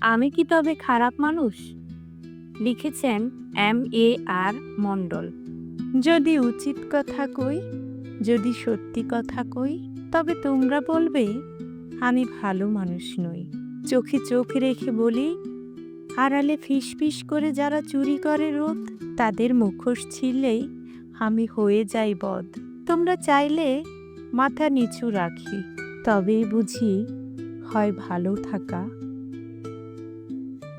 আমি কি তবে খারাপ মানুষ? লিখেছেন এম এ আর মণ্ডল। যদি উচিত কথা কই, যদি সত্যি কথা কই, তবে তোমরা বলবে, আমি ভালো মানুষ নই। চোখে চোখ রেখে বলি, আড়ালে ফিসফিস করে যারা চুরি করে রোদ, তাদের মুখোশ ছিললেই আমি হয়ে যাই বদ। তোমরা চাইলে মাথা নিচু রাখি, তবেই বুঝি হয় ভালো থাকা।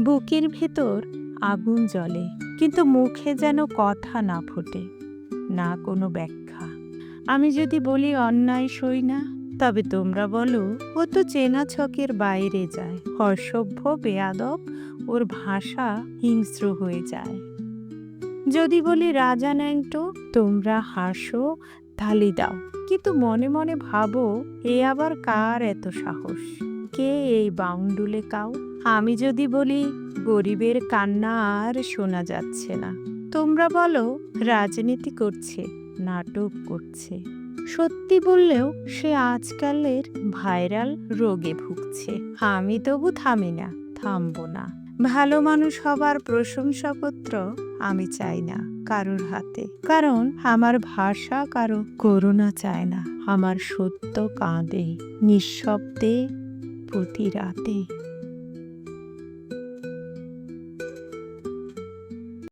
বুকের ভেতর আগুন জ্বলে, কিন্তু মুখে যেন কথা না ফোটে, না কোনো ব্যাখ্যা। আমি যদি বলি অন্যায় সই না, তবে তোমরা বলো, ও তো চেনা ছকের বাইরে যায় অসভ্য বেয়াদব, ওর ভাষা হিংস্র হয়ে যায়। যদি বলি রাজা ন্যাংটো, তোমরা হাসো থালি দাও, কিন্তু মনে মনে ভাবো, এ আবার কার এত সাহস? কে এই বাউন্ডুলে কাউ? আমি যদি বলি, গরিবের কান্না আর শোনা যাচ্ছে না। তোমরা বলো, রাজনীতি করছে, নাটক করছে। সত্যি বললেও সে আজকালের ভাইরাল রোগে ভুগছে। আমি তবু থামি না, থামবো না। ভালো মানুষ হবার প্রশংসাপত্র আমি চাই না কারোর হাতে। কারণ আমার ভাষা কারও করুণা চায় না। আমার সত্য কাঁদে, নিঃশব্দে पूरी रातें